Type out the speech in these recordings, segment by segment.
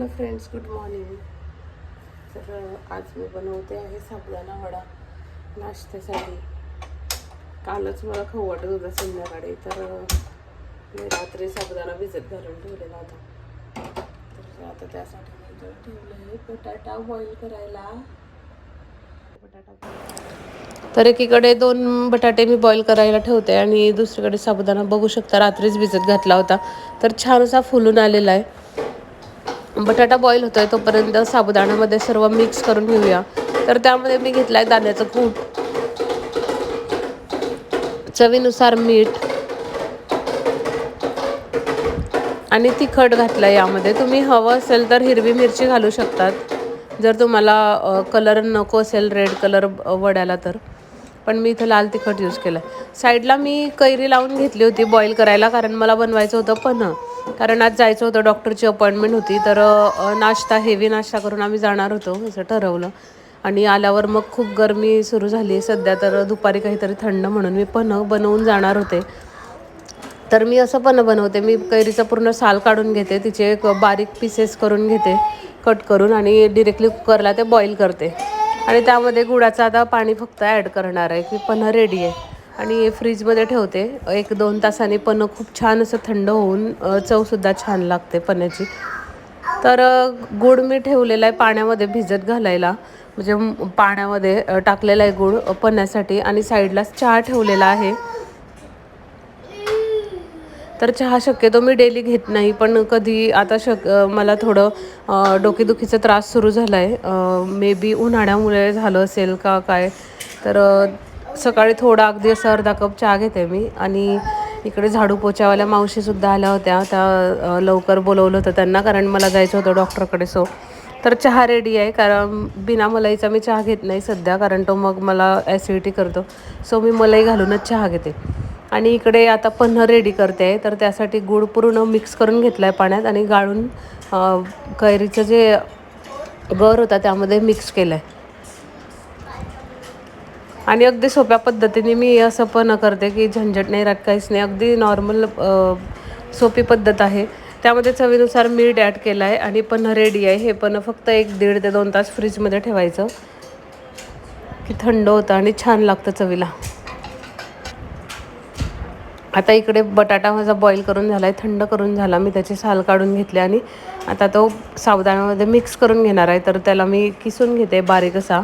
Hello friends good morning तर आज मी बनवते आहे साबुदाणा वडा नाश्त्यासाठी. कालच मला खाऊ वाटत होता संध्याकाळी तर मी रात्री साबुदाणा भिजत घालून ठेवलेला होता. तर आता त्यासाठी मी जर ठेवलं आहे बटाटा बॉईल करायला. बटाटा तर एकीकडे दोन बटाटे मी बॉईल करायला ठेवते आणि दुसरीकडे साबुदाणा बघू शकता रात्रीच भिजत घातला होता. तर छान असा फुलून आलेला आहे. बटाटा बॉईल होतोय तोपर्यंत साबुदाण्यामध्ये सर्व मिक्स करून घेऊया. तर त्यामध्ये मी घेतलाय दाण्याचं कूट. चवीनुसार मीठ. आणि तिखट घातलं यामध्ये. तुम्ही हवं असेल तर हिरवी मिरची घालू शकतात. जर तुम्हाला कलर नको असेल रेड कलर वड्याला तर. पण मी इथं लाल तिखट यूज केलं साईडला मी कैरी लावून घेतली होती बॉईल करायला कारण मला बनवायचं होतं पण. कारण आज जायचं होतं डॉक्टरची अपॉइंटमेंट होती. तर नाश्ता हेवी नाश्ता करून आम्ही जाणार होतो असं ठरवलं. आणि आल्यावर मग खूप गरमी सुरू झाली सध्या तर दुपारी काहीतरी थंड म्हणून मी पन्ह बनवून जाणार होते. तर मी असं पण बनवते. मी कैरीचं पूर्ण साल काढून घेते. तिचे एक बारीक पीसेस करून घेते कट करून आणि डिरेक्टली कुकरला ते बॉईल करते. आणि त्यामध्ये गुळाचं आता पाणी फक्त ॲड करणार आहे. की पन्ह रेडी आहे. आणि फ्रीजमध्ये ठेवते. एक दोन तासाने पन्ह खूप छान असं थंड होऊन चवसुद्धा छान लागते पन्ह्याची तर अ, गूळ मी ठेवलेला आहे पाण्यामध्ये भिजत घालायला. म्हणजे पाण्यामध्ये टाकलेला आहे गूळ पन्ह्यासाठी आणि साईडलाच चहा ठेवलेला आहे. तर चहा शक्यतो मी डेली घेत नाही पण कधी आता शक मला थोडं डोकेदुखीचा त्रास सुरू झाला आहे मे बी उन्हाळ्यामुळे झालं असेल का काय. तर सकाळी थोडा अगदी असं अर्धा कप चहा घेते मी. आणि इकडे झाडू पोचावाल्या मावशीसुद्धा आल्या होत्या. त्या लवकर बोलवलं होतं त्यांना कारण मला जायचं होतं डॉक्टरकडे. सो तर चहा रेडी आहे. कारण बिना मलाईचा मी चहा घेत नाही सध्या कारण तो मग मला ॲसिडिटी करतो. सो मी मलाई घालूनच चहा घेते. आणि इकडे आता पन्ह रेडी करते आहे. तर त्यासाठी गूळ पूर्ण मिक्स करून घेतला आहे पाण्यात आणि गाळून कैरीचं जे गर होता त्यामध्ये मिक्स केलं आहे आणि अगदी सोप्या पद्धतीने मी असं पण करते की झंझट नाही राहत काहीच नाही. अगदी नॉर्मल सोपी पद्धत आहे. त्यामध्ये चवीनुसार मीठ ॲड केलं आहे आणि पण रेडी आहे. हे पण फक्त एक दीड ते दोन तास फ्रीजमध्ये ठेवायचं. की थंड होतं आणि छान लागतं चवीला. आता इकडे बटाटा माझा बॉईल करून झाला आहे थंड करून झाला. मी त्याचे साल काढून घेतले आणि आता तो सावधानामध्ये मिक्स करून घेणार आहे. तर त्याला मी किसून घेते बारीक असा.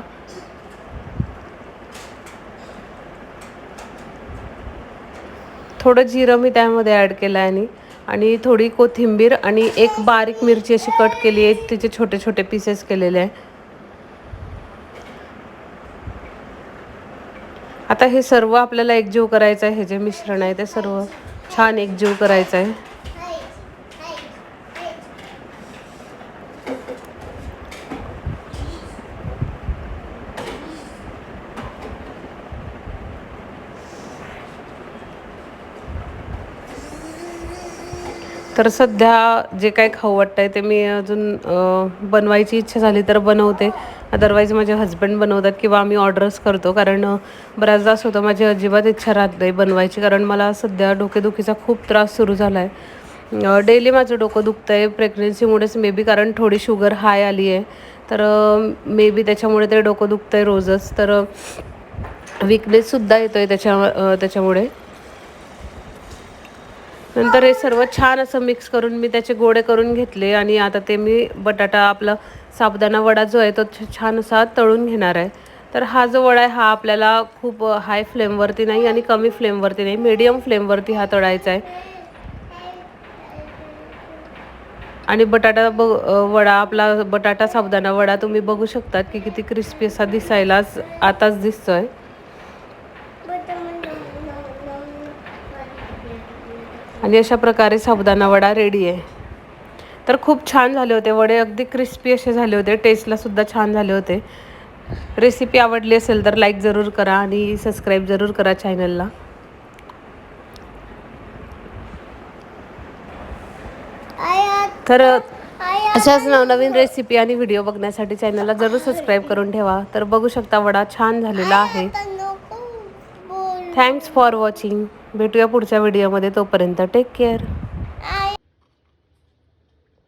थोडं जिरं मी त्यामध्ये ॲड केलं आहे आणि आणि थोडी कोथिंबीर आणि एक बारीक मिरची अशी कट केली आहे. तिचे छोटे छोटे पीसेस केलेले आहे. आता हे सर्व आपल्याला एकजीव करायचं आहे. हे जे मिश्रण आहे ते सर्व छान एकजीव करायचं आहे. तर सध्या जे काही खाऊ वाटतं आहे ते मी अजून बनवायची इच्छा झाली तर बनवते. अदरवाईज माझे हस्बंड बनवतात किंवा आम्ही ऑर्डर्स करतो. कारण बऱ्याचदा असं होतं माझी अजिबात इच्छा राहत नाही बनवायची. कारण मला सध्या डोकेदुखीचा खूप त्रास सुरू झाला आहे डेली माझं डोकं दुखतं आहे प्रेग्नेन्सीमुळेच मे बी कारण थोडी शुगर हाय आली आहे तर मे बी त्याच्यामुळे ते डोकं दुखतं आहे रोजच. तर विकनेससुद्धा येतो आहे त्याच्या त्याच्यामुळे. नंतर हे सर्व छान असं मिक्स करून मी त्याचे गोळे करून घेतले आणि आता ते मी बटाटा आपला साबुदाणा वडा जो आहे तो छ- छान असा तळून घेणार आहे तर हा जो वडा आहे हा आपल्याला खूप हाय फ्लेमवरती नाही आणि कमी फ्लेमवरती नाही मीडियम फ्लेमवरती हा तळायचा आहे आणि बटाटा ब वडा आपला बटाटा साबुदाणा वडा तुम्ही बघू शकतात की किती क्रिस्पी असा दिसायलाच आताच दिसतोय आणि अशा प्रकारे साबुदाणा वडा रेडी आहे. तर खूप छान झाले होते वडे अगदी क्रिस्पी असे झाले होते. टेस्टलासुद्धा छान झाले होते. रेसिपी आवडली असेल तर लाईक जरूर करा आणि सबस्क्राईब जरूर करा चॅनलला तर अशाच नवनवीन रेसिपी आणि व्हिडिओ बघण्यासाठी चॅनलला जरूर सबस्क्राईब करून ठेवा. तर बघू शकता वडा छान झालेला आहे. थँक्स फॉर वॉचिंग भेटूया पुढच्या व्हिडिओमध्ये तोपर्यंत टेक केअर